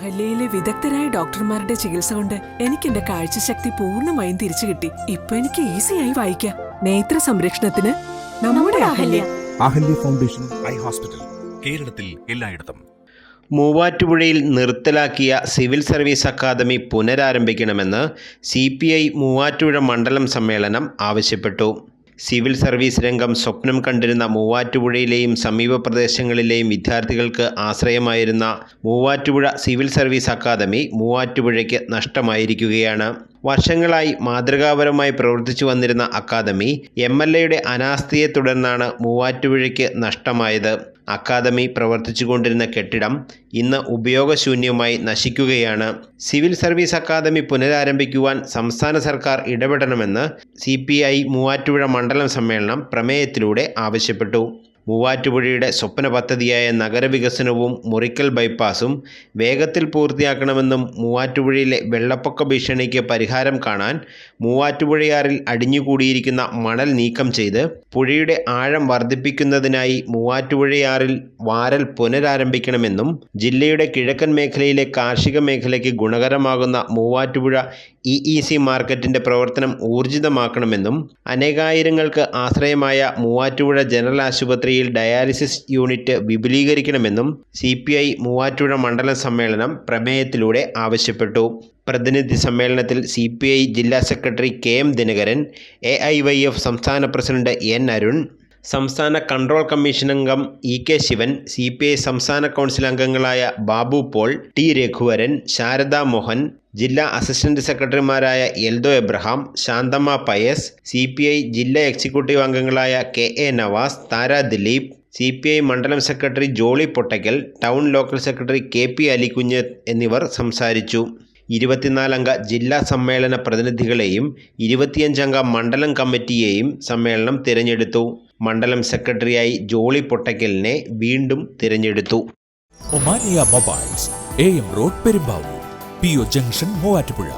അഹല്യയിലെ വിദഗ്ധരായ ഡോക്ടർമാരുടെ ചികിത്സ കൊണ്ട് എനിക്ക് എന്റെ കാഴ്ചശക്തി പൂർണമായും തിരിച്ചു കിട്ടി. ഇപ്പൊ എനിക്ക് ഈസിയായി വായിക്കാം. നേത്ര സംരക്ഷണത്തിന് നമ്മുടെ Ahalya. Ahalya foundation eye hospital കേരളത്തിൽ എല്ലായിടത്തും. മൂവാറ്റുപുഴയിൽ നിർത്തലാക്കിയ സിവിൽ സർവീസ് അക്കാദമി പുനരാരംഭിക്കണമെന്ന് സി പി ഐ മൂവാറ്റുപുഴ മണ്ഡലം സമ്മേളനം ആവശ്യപ്പെട്ടു. സിവിൽ സർവീസ് രംഗം സ്വപ്നം കണ്ടിരുന്ന മൂവാറ്റുപുഴയിലെയും സമീപ പ്രദേശങ്ങളിലെയും വിദ്യാർത്ഥികൾക്ക് ആശ്രയമായിരുന്ന മൂവാറ്റുപുഴ സിവിൽ സർവീസ് അക്കാദമി മൂവാറ്റുപുഴയ്ക്ക് നഷ്ടമായിരിക്കുകയാണ്. വർഷങ്ങളായി മാതൃകാപരമായി പ്രവർത്തിച്ചു വന്നിരുന്ന അക്കാദമി എം എൽ എയുടെ അനാസ്ഥയെ തുടർന്നാണ് മൂവാറ്റുപുഴയ്ക്ക് നഷ്ടമായത്. അക്കാദമി പ്രവർത്തിച്ചുകൊണ്ടിരുന്ന കെട്ടിടം ഇന്ന് ഉപയോഗശൂന്യമായി നശിക്കുകയാണ്. സിവിൽ സർവീസ് അക്കാദമി പുനരാരംഭിക്കുവാൻ സംസ്ഥാന സർക്കാർ ഇടപെടണമെന്ന് സി പി ഐ മൂവാറ്റുപുഴ മണ്ഡലം സമ്മേളനം പ്രമേയത്തിലൂടെ ആവശ്യപ്പെട്ടു. മൂവാറ്റുപുഴയുടെ സ്വപ്ന പദ്ധതിയായ നഗരവികസനവും മുറിക്കൽ ബൈപ്പാസും വേഗത്തിൽ പൂർത്തിയാക്കണമെന്നും മൂവാറ്റുപുഴയിലെ വെള്ളപ്പൊക്ക ഭീഷണിക്ക് പരിഹാരം കാണാൻ മൂവാറ്റുപുഴയാറിൽ അടിഞ്ഞുകൂടിയിരിക്കുന്ന മണൽ നീക്കം ചെയ്ത് പുഴയുടെ ആഴം വർദ്ധിപ്പിക്കുന്നതിനായി മൂവാറ്റുപുഴയാറിൽ വാരൽ പുനരാരംഭിക്കണമെന്നും ജില്ലയുടെ കിഴക്കൻ മേഖലയിലെ കാർഷിക മേഖലയ്ക്ക് ഗുണകരമാകുന്ന മൂവാറ്റുപുഴ ഇ ഇ സി മാർക്കറ്റിന്റെ പ്രവർത്തനം ഊർജിതമാക്കണമെന്നും അനേകായിരങ്ങൾക്ക് ആശ്രയമായ മൂവാറ്റുപുഴ ജനറൽ ആശുപത്രിയിൽ ഡയാലിസിസ് യൂണിറ്റ് വിപുലീകരിക്കണമെന്നും സി പി ഐ മൂവാറ്റുപുഴ മണ്ഡലം സമ്മേളനം പ്രമേയത്തിലൂടെ ആവശ്യപ്പെട്ടു. പ്രതിനിധി സമ്മേളനത്തിൽ സി പി ഐ ജില്ലാ secretary K M Dinakaran A I Y F സംസ്ഥാന പ്രസിഡന്റ് എൻ അരുൺ സംസ്ഥാന കൺട്രോൾ കമ്മീഷൻ അംഗം E K Sivan C P I സംസ്ഥാന കൗൺസിൽ അംഗങ്ങളായ ബാബു പോൾ ടി രഘുവരൻ ശാരദ മോഹൻ ജില്ലാ അസിസ്റ്റന്റ് സെക്രട്ടറിമാരായ Eldho Abraham Santhamma Pius C P I ജില്ലാ executive അംഗങ്ങളായ K A Navas Thara Dileep C P I മണ്ഡലം secretary Jolly Pottackal town local secretary K P Alikunju എന്നിവർ സംസാരിച്ചു. ഇരുപത്തിനാലംഗ ജില്ലാ സമ്മേളന പ്രതിനിധികളെയും ഇരുപത്തിയഞ്ചംഗ മണ്ഡലം കമ്മിറ്റിയെയും സമ്മേളനം തിരഞ്ഞെടുത്തു. മണ്ഡലം സെക്രട്ടറിയായി ജോളി പൊട്ടക്കലിനെ വീണ്ടും തിരഞ്ഞെടുത്തു. Omania mobiles A M road Perumbavoor P O junction Muvattupuzha.